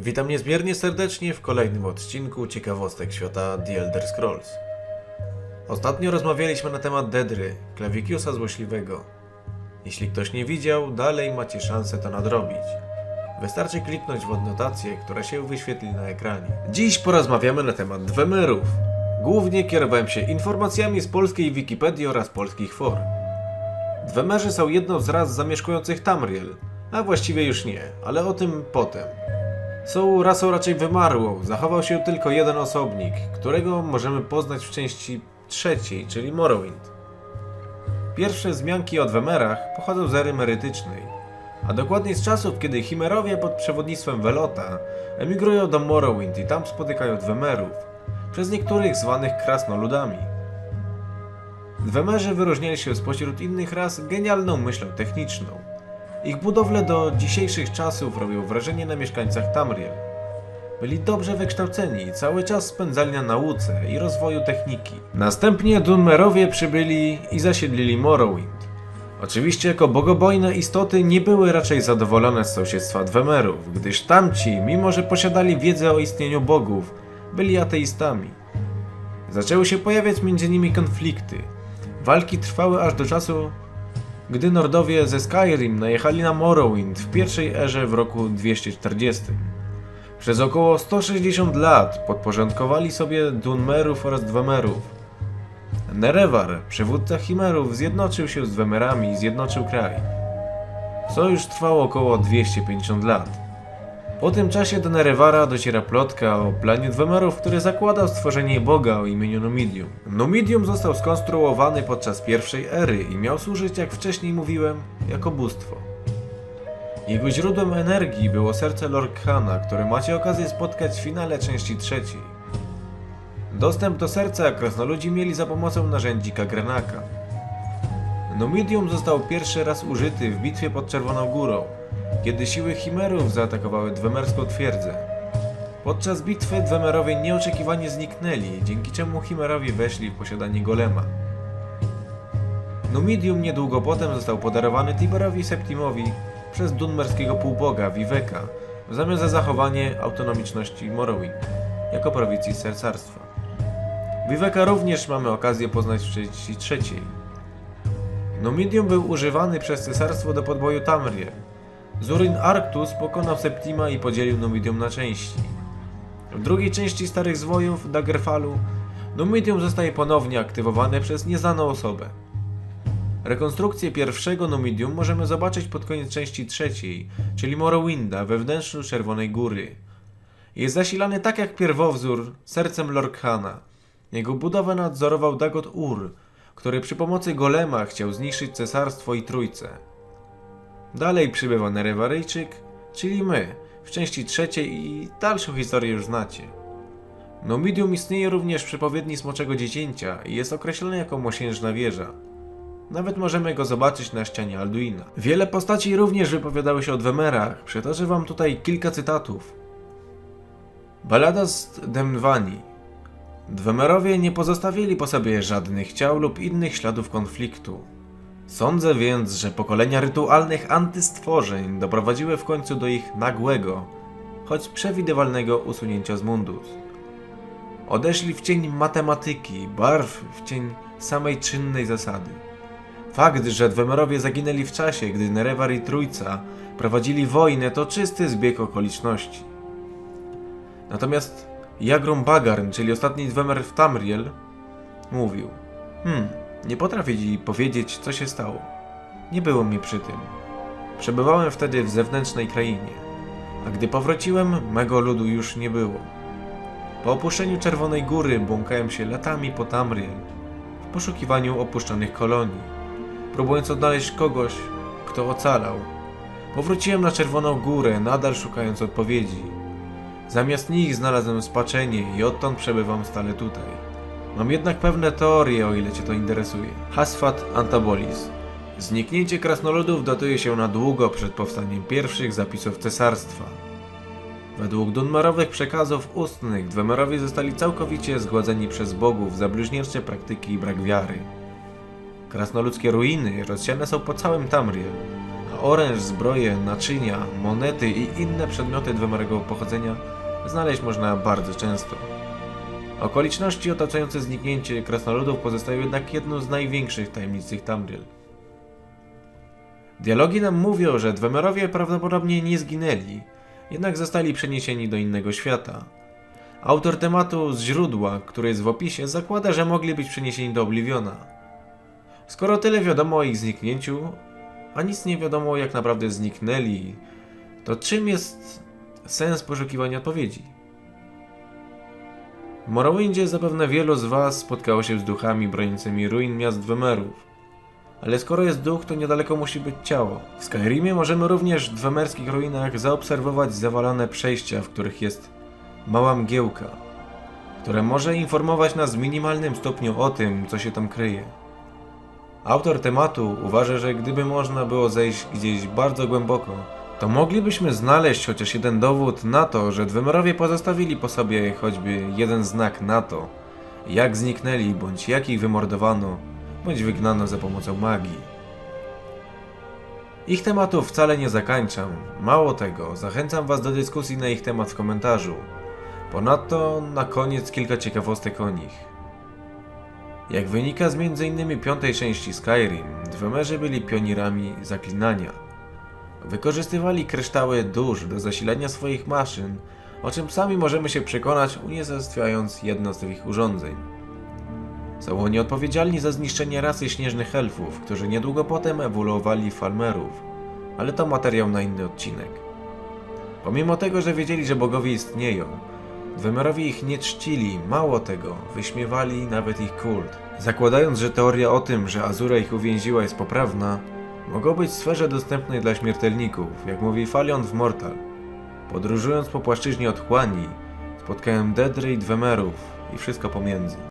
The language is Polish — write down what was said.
Witam niezmiernie serdecznie w kolejnym odcinku ciekawostek świata The Elder Scrolls. Ostatnio rozmawialiśmy na temat Dedry, Klawikiusa Złośliwego. Jeśli ktoś nie widział, dalej macie szansę to nadrobić. Wystarczy kliknąć w adnotację, która się wyświetli na ekranie. Dziś porozmawiamy na temat Dwemerów. Głównie kierowałem się informacjami z polskiej Wikipedii oraz polskich for. Dwemerzy są jedną z ras zamieszkujących Tamriel, a właściwie już nie, ale o tym potem. Są rasą raczej wymarłą, zachował się tylko jeden osobnik, którego możemy poznać w części trzeciej, czyli Morrowind. Pierwsze wzmianki o Dwemerach pochodzą z ery merytycznej, a dokładniej z czasów, kiedy Chimerowie pod przewodnictwem Velota emigrują do Morrowind i tam spotykają Dwemerów, przez niektórych zwanych krasnoludami. Dwemerzy wyróżniali się spośród innych ras genialną myślą techniczną. Ich budowle do dzisiejszych czasów robią wrażenie na mieszkańcach Tamriel. Byli dobrze wykształceni i cały czas spędzali na nauce i rozwoju techniki. Następnie Dunmerowie przybyli i zasiedlili Morrowind. Oczywiście jako bogobojne istoty nie były raczej zadowolone z sąsiedztwa Dwemerów, gdyż tamci, mimo że posiadali wiedzę o istnieniu bogów, byli ateistami. Zaczęły się pojawiać między nimi konflikty. Walki trwały aż do czasu, gdy Nordowie ze Skyrim najechali na Morrowind w pierwszej erze w roku 240. Przez około 160 lat podporządkowali sobie Dunmerów oraz Dwemerów. Nerewar, przywódca Chimerów, zjednoczył się z Dwemerami i zjednoczył kraj. Sojusz trwał około 250 lat. Po tym czasie do Nerewara dociera plotka o planie Dwemerów, który zakładał stworzenie boga o imieniu Numidium. Numidium został skonstruowany podczas pierwszej ery i miał służyć, jak wcześniej mówiłem, jako bóstwo. Jego źródłem energii było serce Lorkhana, które macie okazję spotkać w finale części trzeciej. Dostęp do serca krasnoludzi mieli za pomocą narzędzi Kagrenaka. Numidium został pierwszy raz użyty w bitwie pod Czerwoną Górą, kiedy siły Chimerów zaatakowały Dwemerską twierdzę. Podczas bitwy Dwemerowie nieoczekiwanie zniknęli, dzięki czemu Chimerowie weszli w posiadanie Golema. Numidium niedługo potem został podarowany Tiberowi Septimowi przez dunmerskiego półboga Viveka w zamian za zachowanie autonomiczności Morrowind jako prowincji sercarstwa. Viveka również mamy okazję poznać w części trzeciej. Numidium był używany przez cesarstwo do podboju Tamriel. Zurin Arctus pokonał Septima i podzielił Numidium na części. W drugiej części Starych Zwojów, Daggerfallu, Numidium zostaje ponownie aktywowane przez nieznaną osobę. Rekonstrukcję pierwszego Numidium możemy zobaczyć pod koniec części trzeciej, czyli Morrowinda we wnętrzu Czerwonej Góry. Jest zasilany tak jak pierwowzór sercem Lorkhana. Jego budowę nadzorował Dagot Ur, który przy pomocy golema chciał zniszczyć cesarstwo i trójcę. Dalej przybywa Nerewaryjczyk, czyli my, w części trzeciej i dalszą historię już znacie. Numidium istnieje również w przepowiedni Smoczego Dziecięcia i jest określony jako mosiężna wieża. Nawet możemy go zobaczyć na ścianie Alduina. Wiele postaci również wypowiadały się o Dwemerach, przytoczę wam tutaj kilka cytatów. Balada z Demwani. Dwemerowie nie pozostawili po sobie żadnych ciał lub innych śladów konfliktu. Sądzę więc, że pokolenia rytualnych antystworzeń doprowadziły w końcu do ich nagłego, choć przewidywalnego usunięcia z mundus. Odeszli w cień matematyki, barw w cień samej czynnej zasady. Fakt, że Dwemerowie zaginęli w czasie, gdy Nerewar i Trójca prowadzili wojnę, to czysty zbieg okoliczności. Natomiast Jagrum Bagarn, czyli ostatni Dwemer w Tamriel, mówił Hmm, nie potrafię ci powiedzieć, co się stało. Nie było mi przy tym. Przebywałem wtedy w zewnętrznej krainie, a gdy powróciłem, mego ludu już nie było. Po opuszczeniu Czerwonej Góry błąkałem się latami po Tamriel w poszukiwaniu opuszczonych kolonii, próbując odnaleźć kogoś, kto ocalał. Powróciłem na Czerwoną Górę, nadal szukając odpowiedzi. Zamiast nich znalazłem spaczenie i odtąd przebywam stale tutaj. Mam jednak pewne teorie, o ile Cię to interesuje. Hasfat Antabolis. Zniknięcie krasnoludów datuje się na długo przed powstaniem pierwszych zapisów cesarstwa. Według Dunmarowych przekazów ustnych Dwemerowie zostali całkowicie zgładzeni przez bogów za bluźniercze praktyki i brak wiary. Krasnoludzkie ruiny rozsiane są po całym Tamriel, a oręż, zbroje, naczynia, monety i inne przedmioty dwemerego pochodzenia znaleźć można bardzo często. Okoliczności otaczające zniknięcie krasnoludów pozostają jednak jedną z największych tajemnic tych Tamriel. Dialogi nam mówią, że Dwemerowie prawdopodobnie nie zginęli, jednak zostali przeniesieni do innego świata. Autor tematu z źródła, które jest w opisie, zakłada, że mogli być przeniesieni do Obliviona. Skoro tyle wiadomo o ich zniknięciu, a nic nie wiadomo jak naprawdę zniknęli, to czym jest sens poszukiwania odpowiedzi? W Morrowindzie zapewne wielu z Was spotkało się z duchami broniącymi ruin miast Dwemerów. Ale skoro jest duch, to niedaleko musi być ciało. W Skyrimie możemy również w dwemerskich ruinach zaobserwować zawalone przejścia, w których jest mała mgiełka, która może informować nas w minimalnym stopniu o tym, co się tam kryje. Autor tematu uważa, że gdyby można było zejść gdzieś bardzo głęboko, to moglibyśmy znaleźć chociaż jeden dowód na to, że Dwemerowie pozostawili po sobie choćby jeden znak na to, jak zniknęli, bądź jak ich wymordowano, bądź wygnano za pomocą magii. Ich tematów wcale nie zakańczam. Mało tego, zachęcam Was do dyskusji na ich temat w komentarzu. Ponadto na koniec kilka ciekawostek o nich. Jak wynika z m.in. piątej części Skyrim, Dwemerzy byli pionierami zaklinania. Wykorzystywali kryształy dusz do zasilania swoich maszyn, o czym sami możemy się przekonać unicestwiając jedno z tych urządzeń. Są oni odpowiedzialni za zniszczenie rasy śnieżnych elfów, którzy niedługo potem ewoluowali w Falmerów, ale to materiał na inny odcinek. Pomimo tego, że wiedzieli, że bogowie istnieją, Dwemerowie ich nie czcili, mało tego, wyśmiewali nawet ich kult. Zakładając, że teoria o tym, że Azura ich uwięziła jest poprawna, mogą być w sferze dostępnej dla śmiertelników, jak mówi Falion w Mortal. Podróżując po płaszczyźnie otchłani, spotkałem Dedry i Dwemerów i wszystko pomiędzy.